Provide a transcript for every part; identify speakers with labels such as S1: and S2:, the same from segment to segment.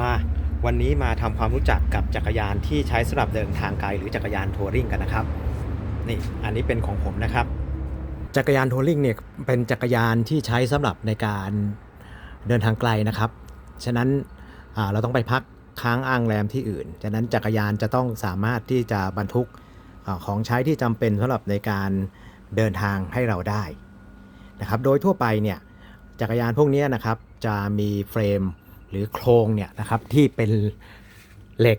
S1: มาวันนี้มาทำความรู้จักกับจักรยานที่ใช้สำหรับเดินทางไกลหรือจักรยานทัวริงกันนะครับนี่อันนี้เป็นของผมนะครับ จักรยานทัวริงเนี่ยเป็นจักรยานที่ใช้สำหรับในการเดินทางไกลนะครับ ฉะนั้นเราต้องไปพักค้างอ้างแรมที่อื่น ฉะนั้นจักรยานจะต้องสามารถที่จะบรรทุกอของใช้ที่จำเป็นสำหรับในการเดินทางให้เราได้นะครับ โดยทั่วไปเนี่ยจักรยานพวกนี้นะครับจะมีเฟรม หรือโครงเนี่ยนะครับที่เป็นเหล็ก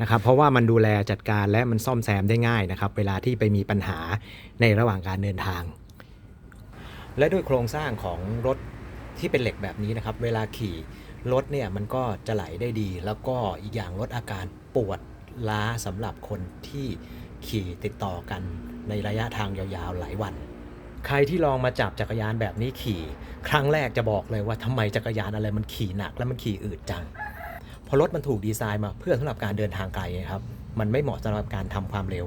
S1: นะครับเพราะว่ามันดูแลจัดการและมันซ่อมแซมได้ง่ายนะครับ เวลาที่ไปมีปัญหาในระหว่างการเดินทาง และด้วยโครงสร้างของรถที่เป็นเหล็กแบบนี้นะครับ เวลาขี่รถเนี่ยมันก็จะไหลได้ดี แล้วก็อีกอย่างลดอาการปวดล้าสำหรับคนที่ขี่ติดต่อกันในระยะทางยาวๆหลายวัน ใครที่ลองมาจับจักรยานแบบนี้ขี่ ครั้งแรกจะบอกเลยว่าทำไมจักรยานอะไรมันขี่หนักและมันขี่อืดจังเพราะรถมันถูกดีไซน์มาเพื่อสำหรับการเดินทางไกลครับมันไม่เหมาะสำหรับการทำความเร็ว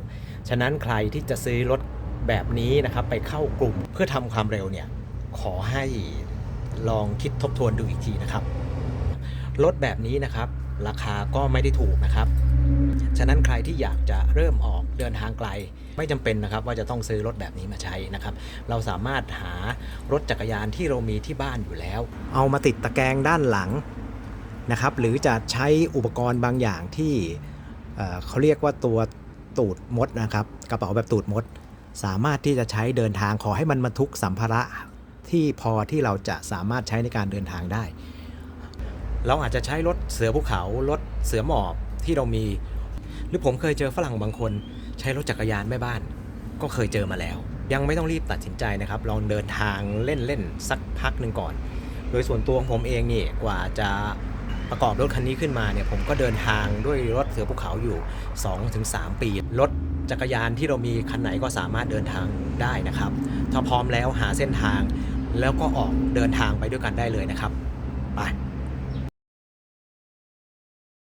S1: ฉะนั้นใครที่จะซื้อรถแบบนี้นะครับไปเข้ากลุ่มเพื่อทำความเร็วเนี่ยขอให้ลองคิดทบทวนดูอีกทีนะครับรถแบบนี้นะครับ ราคาก็ไม่ได้ถูกนะครับ ฉะนั้นใครที่อยากจะเริ่มออกเดินทางไกล ไม่จำเป็นนะครับว่าจะต้องซื้อรถแบบนี้มาใช้นะครับ เราสามารถหารถจักรยานที่เรามีที่บ้านอยู่แล้ว เอามาติดตะแกรงด้านหลังนะครับ หรือจะใช้อุปกรณ์บางอย่างที่เเขาเรียกว่าตัวตูดมดนะครับ กระเป๋าแบบตูดมด สามารถที่จะใช้เดินทางขอให้มันบรรทุกสัมภาระที่พอที่เราจะสามารถใช้ในการเดินทางได้ เราอาจจะใช้รถเสือภูเขารถเสือหมอบ ที่เรามี หรือผมเคยเจอฝรั่งบางคน ใช้รถจักรยานแม่บ้าน ก็เคยเจอมาแล้ว ยังไม่ต้องรีบตัดสินใจนะครับ ลองเดินทางเล่นๆสักพักหนึ่งก่อน โดยส่วนตัวของผมเองนี่กว่าจะประกอบรถคันนี้ขึ้นมาเนี่ยผมก็เดินทางด้วยรถเสือภูเขาอยู่ 2-3 ปี รถจักรยานที่เรามีคันไหนก็สามารถเดินทางได้นะครับ ถ้าพร้อมแล้วหาเส้นทาง แล้วก็ออกเดินทางไปด้วยกันได้เลยนะครับ ไป